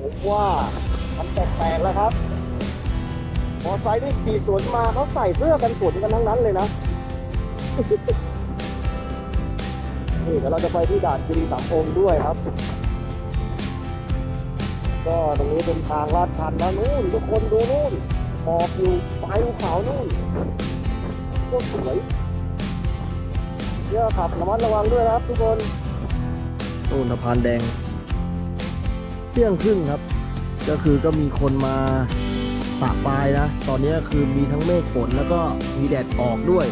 ผมว่ามันแปลกๆแล้วครับ มอไซค์ที่ขี่สวนมาเขาใส่เสื้อกันฝนกันทั้งนั้นเลยนะ นี่เดี๋ยวเราจะไปที่ด่านกิรีสามองด้วยครับ ก็ตรงนี้เป็นทางลาดชันนะนู่นทุกคนดูนู่นหอกอยู่ปลายภูเขานู่นโคตรสวยเยอะขับระมัดระวังด้วยนะครับทุกคนนู่นสะพานแดง ที่ยงครึ่งครับ ก็คือก็มีคนมาปะปลายนะ ตอนนี้คือมีทั้งเมฆฝนแล้วก็มีแดดออกด้วย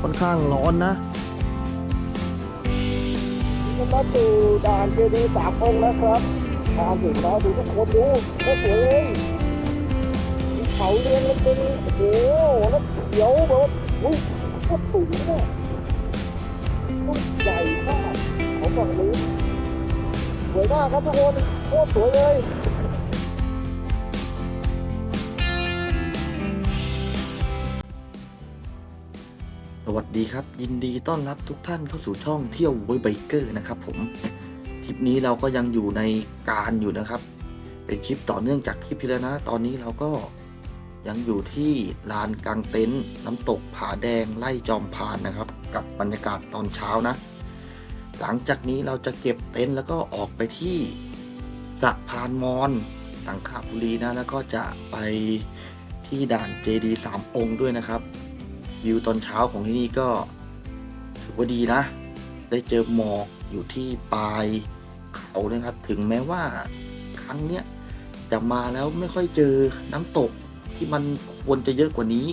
ค่อนข้างร้อนนะมาสู่ด่านเจดีสามองค์แล้วครับทางถึงแล้วดูทุกคนดูโคตรสวยเลยมีเขาเรียงแล้วเป็นโอ้โหแล้วเขียวแบบว่าอุ้ยโคตรสูงเนี่ยต้นใหญ่มากของฝั่งนี้สวยมากครับทุกคน คตรสวยเลยสวัสดีครับ ยินดีต้อนรับทุกท่านเข้าสู่ช่องเที่ยววยไบเกอร์นะครับผมคลิปนี้เราก็ยังอยู่ในการอยู่นะครับ เป็นคลิปต่อเนื่องจากคลิปที่แล้วนะ ตอนนี้เราก็ยังอยู่ที่ลานกลางเต็นท์น้ำตกผาแดงไล่จอมพานนะครับ กับบรรยากาศตอนเช้านะ หลังจากนี้เราจะเก็บเต็นท์แล้วก็ออกไปที่ สะพานมอน สังขบุรีนะ แล้วก็จะไปที่ด่านเจดีสามองค์ด้วยนะครับ วิวตอนเช้าของที่นี่ก็ถือว่าดีนะ ได้เจอหมอกอยู่ที่ปลายเขานะครับ ถึงแม้ว่าครั้งเนี้ยจะมาแล้วไม่ค่อยเจอน้ำตกที่มันควรจะเยอะกว่านี้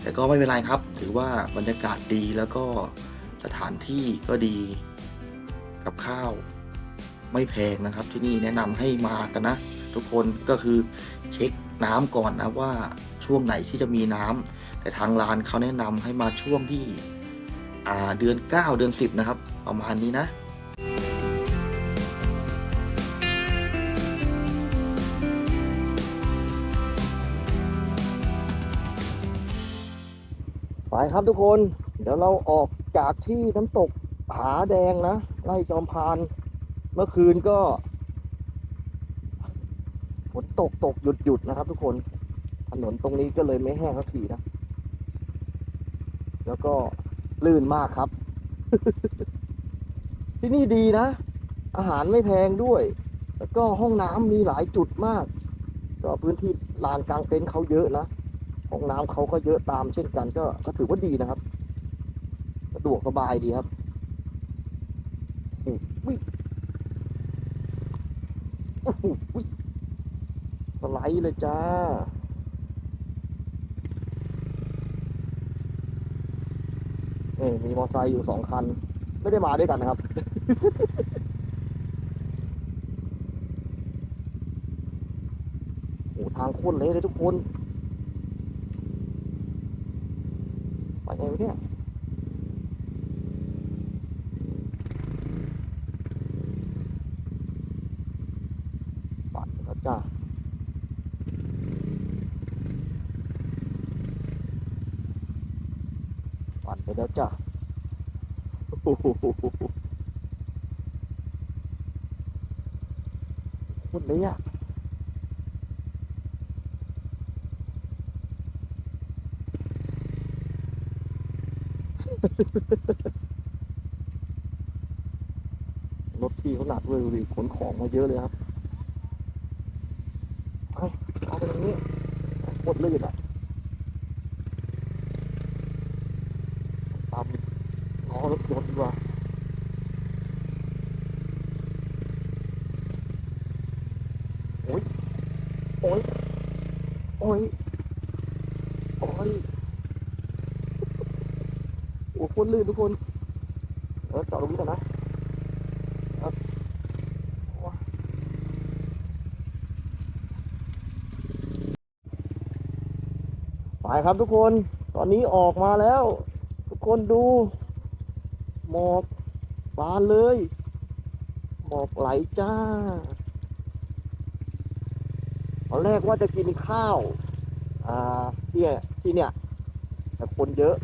แต่ก็ไม่เป็นไรครับ ถือว่าบรรยากาศดีแล้วก็สถานที่ก็ดีกับข้าว ไม่แพงนะครับที่นี่แนะนำให้มากันนะ ทุกคนก็คือเช็คน้ำก่อนนะว่าช่วงไหนที่จะมีน้ำแต่ทางร้านเขาแนะนำให้มาช่วงที่เดือน 9 เดือน 10 นะครับ ประมาณนี้นะไปครับทุกคน เดี๋ยวเราออกจากที่น้ำตกผาแดงนะไล่จอมพาน เมื่อคืนก็ฝนตกตกหยุดหยุดนะครับ ทุกคนถนนตรงนี้ก็เลยไม่แห้งสักทีนะแล้วก็ลื่นมากครับ ที่นี่ดีนะ อาหารไม่แพงด้วย แล้วก็ห้องน้ำมีหลายจุดมาก ก็พื้นที่ลานกลางเต็นท์เขาเยอะนะห้องน้ำเขาก็เยอะตามเช่นกันก็ก็ถือว่าดีนะครับสะดวกสบายดีครับ โอ้โหสไลด์เลยจ้า เอ้มีมอเตอร์ไซค์อยู่สองคัน ไม่ได้มาด้วยกันนะครับ โอ้ทางโคตรเละเลยทุกคน ไปไงวะเนี่ย ปัดแล้วจ้าปัดไป แล้วจ้าโหคตรเลยอะรถที่เขาหนักเลยดูดิขนของมาเยอะเลยครับ เอาไปตรงนี้โคตรลื่นอะตามล้อรถยนต์ดีกว่าโอ้ย โอ้ย โอ้ย โอ้ย โอ้โคตรลื่นทุกคน เออจอดตรงนี้ก่อนนะไปครับทุกคน ตอนนี้ออกมาแล้ว ทุกคนดู หมอกบานเลย หมอกไหลจ้าตอนแรกว่าจะกินข้าว อ่าที่ที่เนี่ยแต่คนเยอะ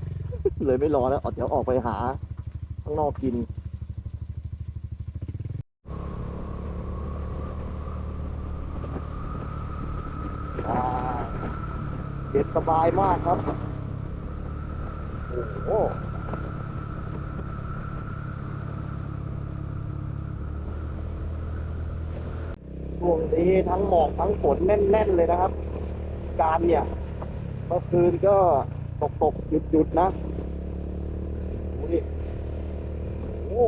เลยไม่รอแล้วเอาเดี๋ยวออกไปหา ข้างนอกกินเย็นสบายมากครับ โอ้โหช่วงนี้ทั้งหมอกทั้งฝนแน่น ๆ เลยนะครับ การเนี่ยเมื่อคืนก็ตกตกหยุดหยุดนะโอ้โหนี่โอ้โห นี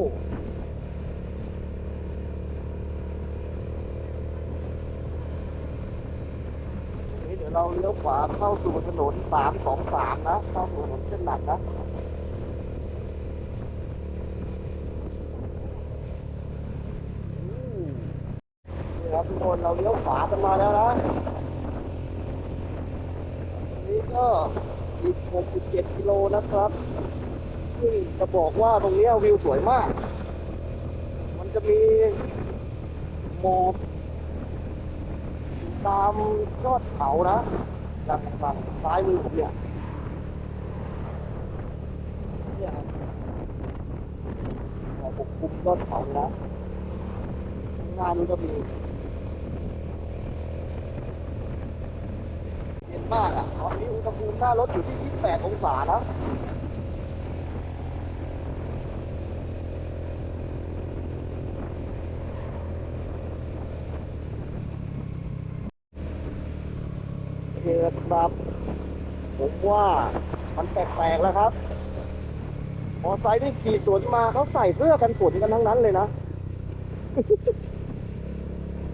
่เดี๋ยวเราเลี้ยวขวาเข้าสู่ถนนสามสองสามนะ เข้าสู่ถนนเส้นหลักนะนี่ครับทุกคนเราเลี้ยวขวากันมาแล้วนะนนี้ก็อีก6.7กิโลนะครับ ซึ่งจะบอกว่าตรงนี้วิวสวยมาก มันจะมีหมอกตามยอดเขานะจากฝั่งซ้ายมือผมเนี่ยเนี่ยครับหมอกปกคลุมยอดเขานะข้างหน้านู้นก็มีเย็นมากอะ ตอนนี้อุณหภูมิหน้ารถอยู่ที่ 28 องศานะ ครับ ผมว่ามันแปลกๆแล้วครับ มอไซค์ที่ขี่สวนมาเขาใส่เสื้อกันฝนกันทั้งนั้นเลยนะ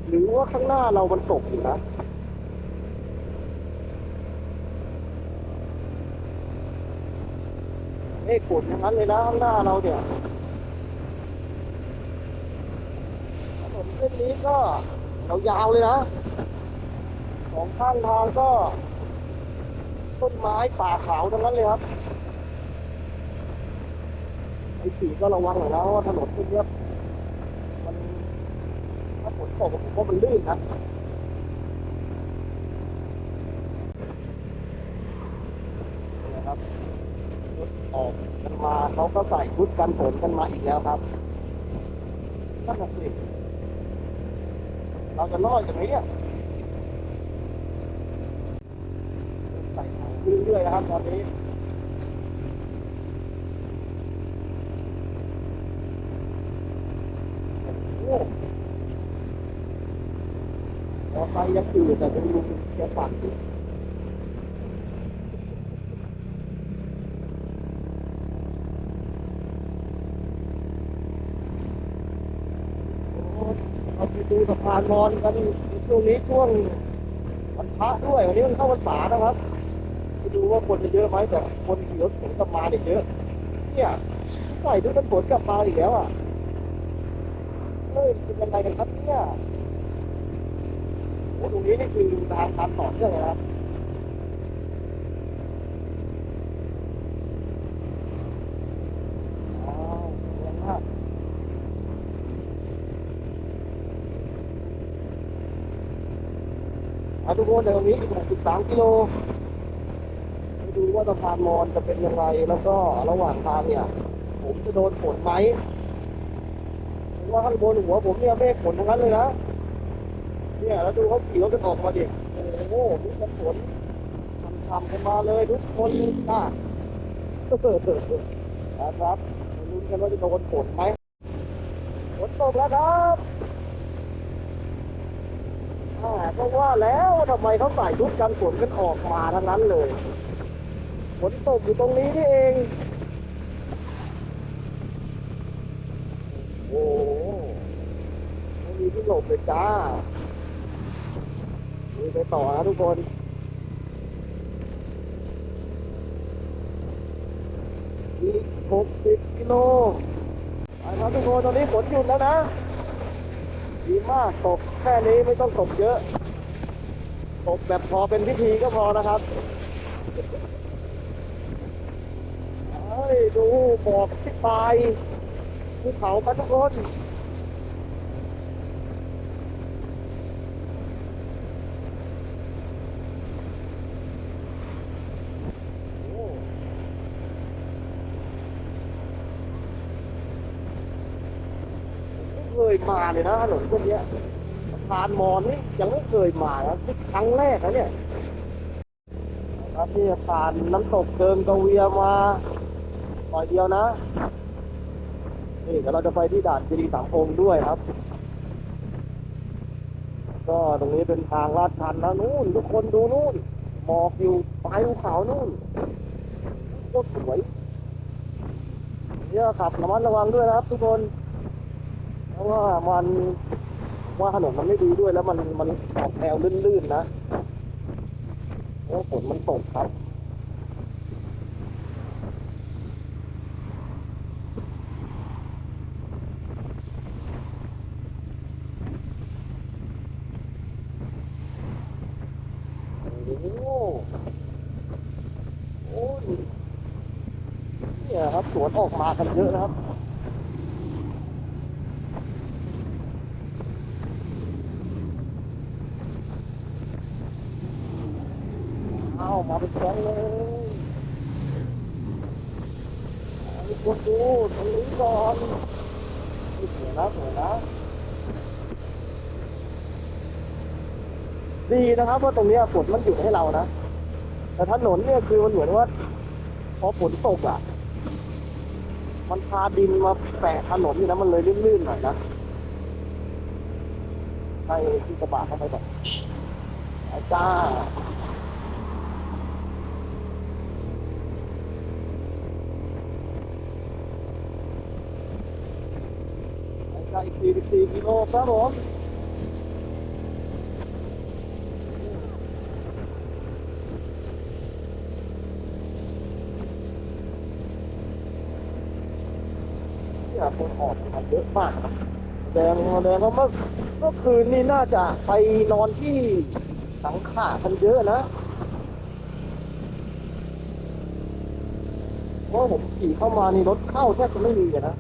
หรือว่าข้างหน้าเรามันตกอยู่นะเมฆฝนอย่างนั้นเลยนะข้างหน้าเราเนี่ยถนนเส้นนี้ก็ยาวๆเลยนะ สองข้างทางก็ ต้นไม้ป่าเขาทั้งนั้นเลยครับไอ้ขี่ก็ระวังหน่อยนะว่าถนนเส้นเนี้ยมันถ้าฝนตกผมว่ามันลื่นนะนะครับรถออกกันมาเขาก็ใส่ชุดกันฝนกันมาอีกแล้วครับนั่นน่ะสิเราจะรอดอย่างนี้เนี่ยใส่ถัง เรื่อยๆนะครับตอนนี้โอ้มอไซค์ยังตื่นแต่เป็นลุงแกปั่นอยู่โอ้เราไปดูสะพานมอนกันช่วงนี้ช่วงวันพระด้วย วันนี้มันเข้าพรรษานะครับ ดูว่าคนจะเยอะไหมแต่คนขี่รถเก๋งกลับมาเนี่ยเยอะ เนี่ยใส่ด้วยกันฝนกลับมาอีกแล้วอะเฮ้ยเป็นยังไงกันครับเนี่ยโอ้ตรงนี้นี่คือทางการต่อเนื่องนะครับอ้าวเรียมมากอาทุกคนเดี๋ยวตรงนี้อีก63กิโล ว่าสะพานมอนจะเป็นยังไงแล้วก็ระหว่างทางเนี่ย ผมจะโดนฝนไหมว่าข้างบนหัวผมเนี่ยเมฆฝนทั้งนั้นเลยนะเนี่ยแล้วดูเขาขี่รถกันออกมาดิโอ้โหนี่กันฝนทำๆกันมาเลยทุกคนนะนะครับมาลุ้นกันว่าจะโดนฝนไหมฝนตกแล้วครับอ่าก็ว่าแล้วทำไมเขาใส่ชุดกันฝนกันออกมาทั้งนั้นเลย ฝนตกอยู่ตรงนี้นี่เอง โอ้โหไม่มีที่หลบเลยจ้ามีไปต่อนะทุกคนอีกหกสิบกิโลไปครับทุกคน ตอนนี้ฝนหยุดแล้วนะ ดีมากตกแค่นี้ไม่ต้องตกเยอะตกแบบพอเป็นพิธีก็พอนะครับ ดูหมอกที่ปลายภูเขากันทุกคนโอ้ผมไม่เคยมาเลยนะถนนเส้นนี้ยานมอนนี่ยังไม่เคยมานะนี่ครั้งแรกนะเนี่ยครับนี่ผ่านน้ำตกเกิงกะเวียมา หน่อยเดียวนะ นี่เดี๋ยวเราจะไปที่ด่านเจดีสามองค์ด้วยครับ ก็ตรงนี้เป็นทางลาดชันนะนู่น ทุกคนดูนู่น หมอกอยู่ปลายภูเขานู่นโคตรสวยเนี่ยขับระมัดระวังด้วยนะครับ ทุกคน เพราะว่ามันว่าถนนมันไม่ดีด้วยแล้วมันมันออกแนวลื่นๆนะเพราะฝนมันตกครับ โอ้โหโอ้ย เนี่ยครับสวนออกมากันเยอะนะครับเอามาเป็นแก๊งเลยเอาทุกคนดูตรงนี้ก่อนสวยนะสวยนะดีนะครับว่าตรงนี้ฝนมันหยุดให้เรานะแต่ถนนเนี่ยคือมันเหมือนว่าพอฝนตกอะ มันพาดินมาแปะถนนอยู่นะมันเลยลื่นๆหน่อยนะให้ที่กระบะเข้าไปก่อนไอ้จ้าไอ้จ้าอีก44กิโลครับผม เนี่ยคนออกมาเยอะมากนะแดงแดงว่าเมื่อเมื่อคืนนี่น่าจะไปนอนที่สังขากันเยอะนะเพราะผมขี่เข้ามานี่รถเข้าแทบจะไม่มีนะ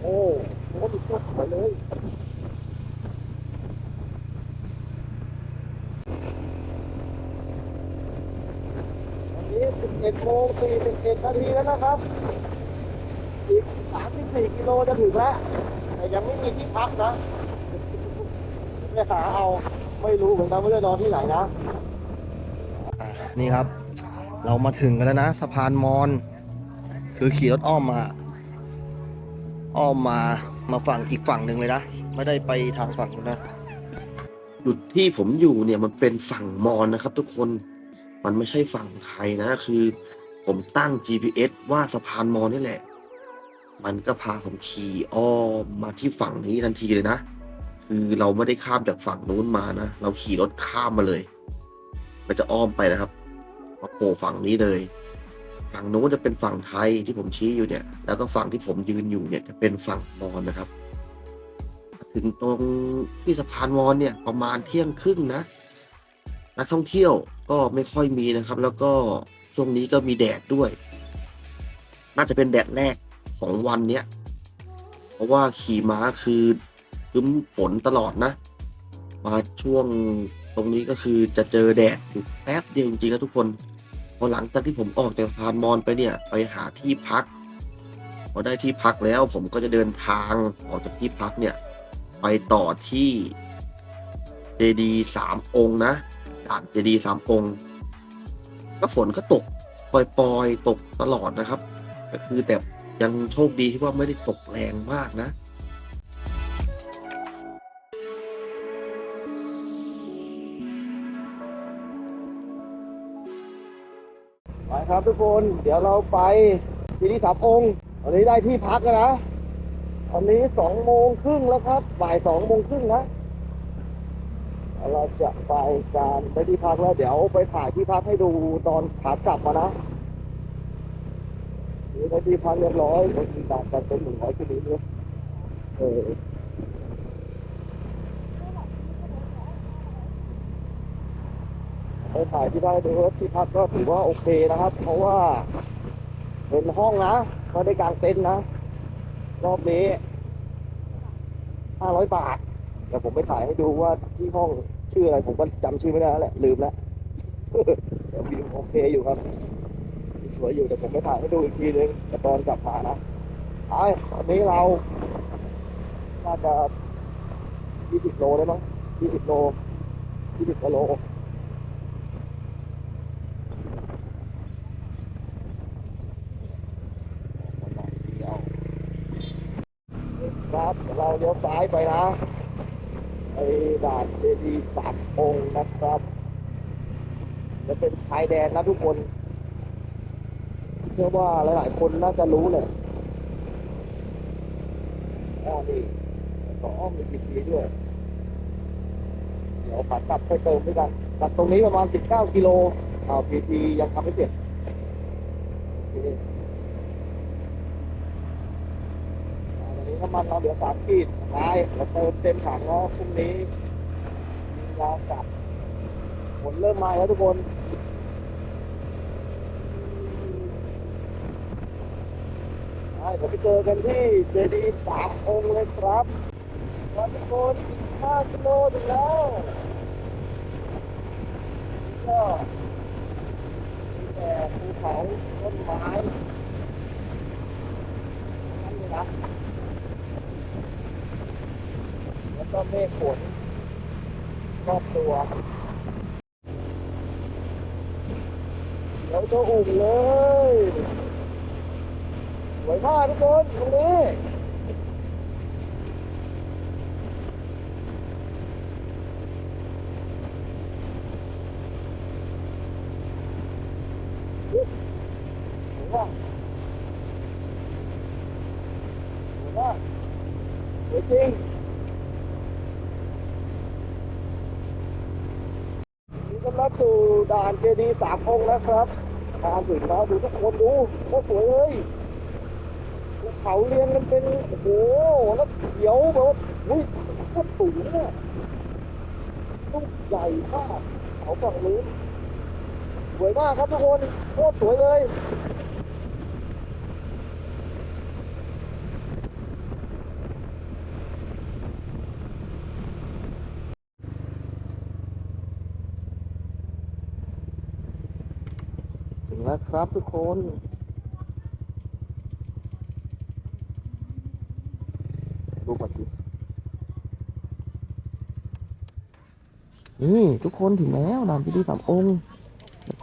โอ้โหดูโคตรสวยเลยวันนี้11โมง41นาทีแล้วนะครับ อีก 34กิโลจะถึงแล้ว แต่ยังไม่มีที่พักนะไปหาเอาไม่รู้เหมือนกันว่าจะนอนที่ไหนนะนี่ครับ เรามาถึงกันแล้วนะสะพานมอน คือขี่รถอ้อมมา อ้อมมามาฝั่งอีกฝั่งหนึ่งเลยนะ ไม่ได้ไปทางฝั่งนู้นนะจุดที่ผมอยู่เนี่ยมันเป็นฝั่งมอญนะครับ ทุกคนมันไม่ใช่ฝั่งไทยนะ คือ ผมตั้ง GPS ว่าสะพานมอญนี่แหละ มันก็พาผมขี่อ้อมมาที่ฝั่งนี้ทันทีเลยนะ คือเราไม่ได้ข้ามจากฝั่งนู้นมานะ เราขี่รถข้ามมาเลย มันจะอ้อมไปนะครับ มาโผล่ฝั่งนี้เลย ฝั่งนู้นจะเป็นฝั่งไทยที่ผมชี้อยู่เนี่ย แล้วก็ฝั่งที่ผมยืนอยู่เนี่ยจะเป็นฝั่งมอญนะครับ ถึงตรงที่สะพานมอญเนี่ยประมาณเที่ยงครึ่งนะนักท่องเที่ยวก็ไม่ค่อยมีนะครับ แล้วก็ช่วงนี้ก็มีแดดด้วย น่าจะเป็นแดดแรก ของวันเนี้ย เพราะว่าขี่ม้าคือคึ้มฝนตลอดนะ มาช่วงตรงนี้ก็คือจะเจอแดดอยู่แป๊บเดียวจริงๆนะทุกคน พอหลังจากที่ผมออกจากสะพานมอญไปเนี่ย ไปหาที่พัก พอได้ที่พักแล้วผมก็จะเดินทางออกจากที่พักเนี่ย ไปต่อที่เจดีสามองค์นะด่านเจดีสามองค์ ก็ฝนก็ตกปล่อยๆตกตลอดนะครับ ก็คือแต่ ยังโชคดีที่ว่าไม่ได้ตกแรงมากนะไปครับทุกคนเดี๋ยวเราไปที่นี่สามองค์ตอนนี้ได้ที่พักแล้วนะตอนนี้สองโมงครึ่งแล้วครับบ่ายสองโมงครึ่งนะเราจะไปการไปที่พักแล้วเดี๋ยวไปถ่ายที่พักให้ดูตอนขากลับมานะ นี่ได้ที่พักเรียบร้อยคนที่ตามกันเป็นหนึ่งร้อยกิโลเมตรเออไปถ่ายที่พักให้ดูว่าที่พักก็ถือว่าโอเคนะครับ เพราะว่าเป็นห้องนะไม่ได้กางเต็นท์นะ รอบนี้ห้าร้อยบาทเดี๋ยวผมไปถ่ายให้ดูว่าที่ห้องชื่ออะไรผมก็จำชื่อไม่ได้แล้วแหละลืมแล้ว เดี๋ยววิวโอเคอยู่ครับ สวยอยู่เดี๋ยวผมไปถ่ายให้ดูอีกทีนึงแต่ตอนกลับมานะไอ้ตอนนี้เราน่าจะยี่สิโลได้มั้งยี่สิโลยี่สิบกว่าโลครับเราเลี้ยวซ้ายไปนะไอ้ด่านเจดีย์สามองค์นะครับจะเป็นชายแดนนะทุกคน ชื่อว่าหลายๆ คนน่าจะรู้เลยอ้อนี่ต่ออ้อมมีพีทีด้วย เดี๋ยวขากลับค่อยเติมด้วยกันตัดตรงนี้ประมาณ 19 กิโลอ่าพีทียังทำไม่เสร็จโอเคอ่าตอนนี้น้ำมันเราเหลือสามขีดท้ายเราเติมเต็มถังแล้วพรุ่งนี้ยาวกลับฝนเริ่มมาแล้วทุกคน ใช่เดี๋ยวไปเจอกันที่เจดีย์สามองค์เลยครับวันทุกคนห้ากิโลถึงแล้วก็มีแต่ภูเขาต้นไม้นั่นเลยนะแล้วก็เมฆฝนรอบตัวเดี๋ยวจะอุ่มเลย สวยมากทุกคนตรงนี้สวยมากสวยมากสวยจริงนี่ก็รับสู่ด่านเจดีสามองค์แล้วครับทางถึงแล้วดูทุกคนดูโคตรสวยเลย เขาเรียงกันเป็นโอ้โหแล้วเขียวแบบว่าอุ้ยโคตรสูงเนี่ยลูกใหญ่มากเขาฝั่งนู้นสวยมากครับทุกคนโคตรสวยเลยถึงแล้วครับทุกคน ดูก่อนสินี่ทุกคนถึงแล้วนามพิธีสามองค์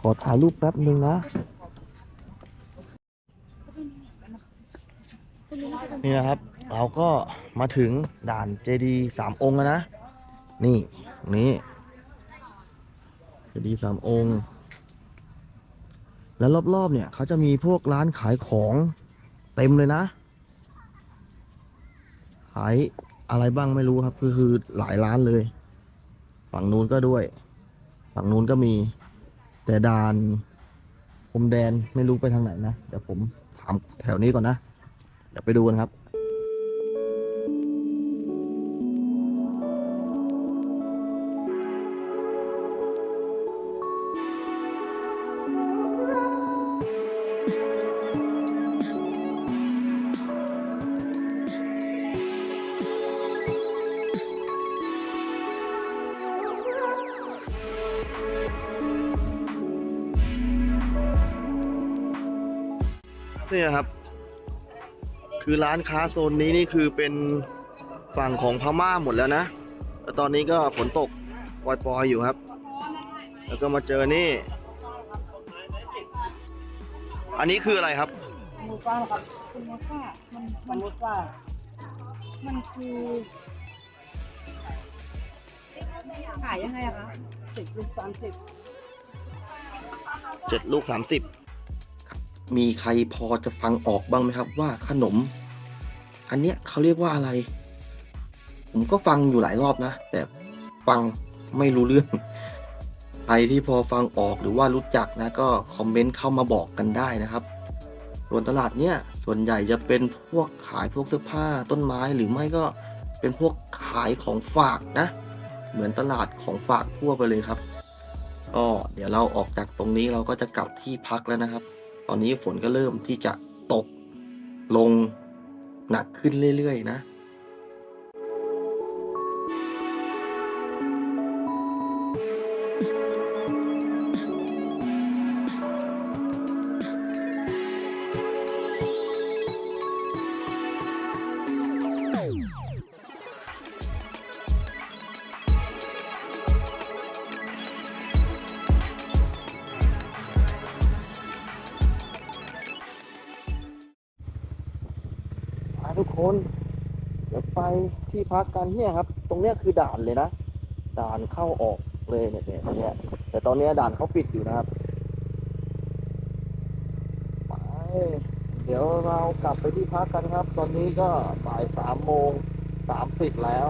ขอถ่ายรูปแป๊บหนึ่งนะ นี่นะครับ เราก็มาถึงด่านเจดีสามองค์แล้วนะ นี่ตรงนี้เจดีสามองค์ แล้วรอบๆเนี่ยเขาจะมีพวกร้านขายของเต็มเลยนะ ขายอะไรบ้างไม่รู้ครับคือคือหลายร้านเลย ฝั่งนู้นก็ด้วย ฝั่งนู้นก็มี แต่ด่านพรมแดนไม่รู้ไปทางไหนนะ เดี๋ยวผมถามแถวนี้ก่อนนะ เดี๋ยวไปดูกันครับ นี่ครับ คือร้านค้าโซนนี้นี่คือเป็นฝั่งของพม่าหมดแล้วนะแต่ตอนนี้ก็ฝนตกปล่อยๆอยู่ครับ แล้วก็มาเจอนี่ อันนี้คืออะไรครับหมูป้าครับคุณหมูป้ามันมันหมูป้ามันคือขายยังไงอะคะสิบลูกสามสิบเจ็ดลูกสามสิบ มีใครพอจะฟังออกบ้างไหมครับว่าขนม อันเนี้ยเขาเรียกว่าอะไร ผมก็ฟังอยู่หลายรอบนะ แต่ฟังไม่รู้เรื่อง ใครที่พอฟังออกหรือว่ารู้จักนะก็คอมเมนต์เข้ามาบอกกันได้นะครับส่วนตลาดเนี้ยส่วนใหญ่จะเป็นพวกขายพวกเสื้อผ้าต้นไม้หรือไม่ก็เป็นพวกขายของฝากนะ เหมือนตลาดของฝากทั่วไปเลยครับก็เดี๋ยวเราออกจากตรงนี้เราก็จะกลับที่พักแล้วนะครับ ตอนนี้ฝนก็เริ่มที่จะตกลงหนักขึ้นเรื่อยๆนะ คนเดี๋ยวไปที่พักกันเนี่ยครับ ตรงเนี้ยคือด่านเลยนะ ด่านเข้าออกเลยเนี่ยเนี่ยตรงเนี้ยแต่ตอนเนี้ยด่านเขาปิดอยู่นะครับไปเดี๋ยวเรากลับไปที่พักกันครับ ตอนนี้ก็บ่ายสามโมงสามสิบแล้ว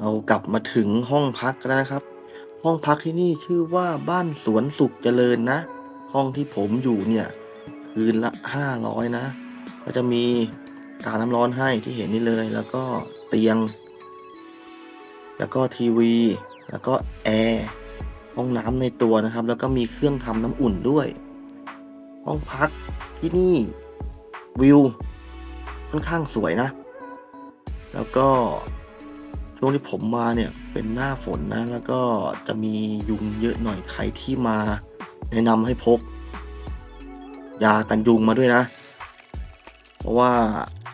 เรากลับมาถึงห้องพักแล้วนะครับ ห้องพักที่นี่ชื่อว่าบ้านสวนสุขเจริญนะ ห้องที่ผมอยู่เนี่ยคืนละห้าร้อยนะ ก็จะมีกาน้ำร้อนให้ที่เห็นนี่เลย แล้วก็เตียง แล้วก็ทีวี แล้วก็แอร์ห้องน้ำในตัวนะครับ แล้วก็มีเครื่องทำน้ำอุ่นด้วย ห้องพักที่นี่วิวค่อนข้างสวยนะ แล้วก็ช่วงที่ผมมาเนี่ยเป็นหน้าฝนนะ แล้วก็จะมียุงเยอะหน่อยใครที่มา แนะนำให้พก ยากันยุงมาด้วยนะ เพราะว่า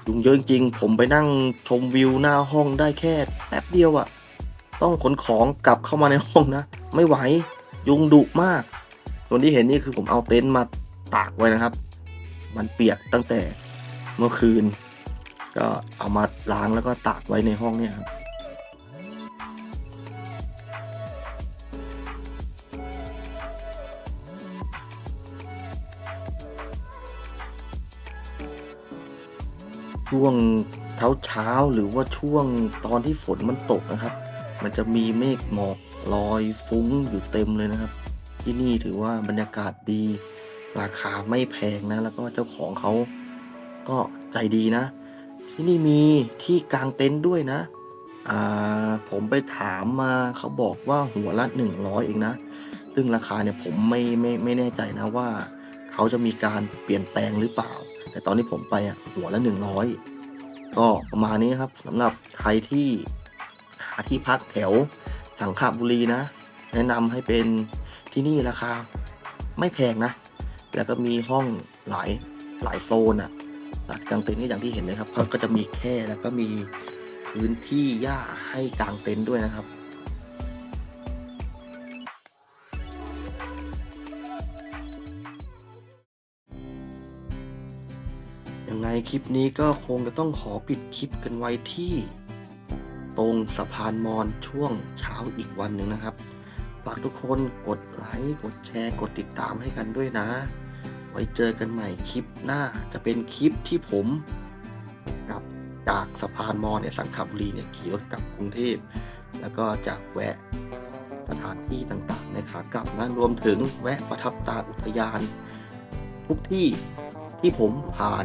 ยุงเยอะจริง ผมไปนั่งชมวิวหน้าห้องได้แค่แป๊บเดียวอะต้องขนของกลับเข้ามาในห้องนะ ไม่ไหวยุงดุมาก ส่วนที่เห็นนี่คือผมเอาเต็นท์มาตากไว้นะครับ มันเปียกตั้งแต่เมื่อคืน ก็เอามาล้างแล้วก็ตากไว้ในห้องเนี่ยครับ ช่วงเช้าเช้าหรือว่าช่วงตอนที่ฝนมันตกนะครับ มันจะมีเมฆหมอกลอยฟุ้งอยู่เต็มเลยนะครับ ที่นี่ถือว่าบรรยากาศดี ราคาไม่แพงนะ แล้วก็เจ้าของเขาก็ใจดีนะ ที่นี่มีที่กางเต็นท์ด้วยนะอ่าผมไปถามมาเขาบอกว่าหัวละหนึ่งร้อยเองนะ ซึ่งราคาเนี่ยผมไม่ไม่ไม่แน่ใจนะว่า เขาจะมีการเปลี่ยนแปลงหรือเปล่า แต่ตอนที่ผมไปอะหัวละหนึ่งร้อยก็ประมาณนี้ครับสำหรับใครที่หาที่พักแถวสังขบุรีนะ แนะนำให้เป็นที่นี่ราคาไม่แพงนะ แล้วก็มีห้องหลายหลายโซนอะหลักกางเต็นท์ก็อย่างที่เห็นเลยครับเขาก็จะมีแค่แล้วก็มีพื้นที่หญ้าให้กางเต็นท์ด้วยนะครับ คลิปนี้ก็คงจะต้องขอปิดคลิปกันไว้ที่ ตรงสะพานมอญช่วงเช้าอีกวันหนึ่งนะครับ ฝากทุกคนกดไลค์กดแชร์ กดติดตามให้กันด้วยนะ ไว้เจอกันใหม่คลิปหน้าจะเป็นคลิปที่ผมกลับจากสะพานมอญเนี่ยสังขบุรีเนี่ยขี่รถกลับกรุงเทพ แล้วก็จะแวะสถานที่ต่างๆในขากลับนะรวมถึงแวะประทับตาอุทยาน ทุกที่ที่ผมผ่าน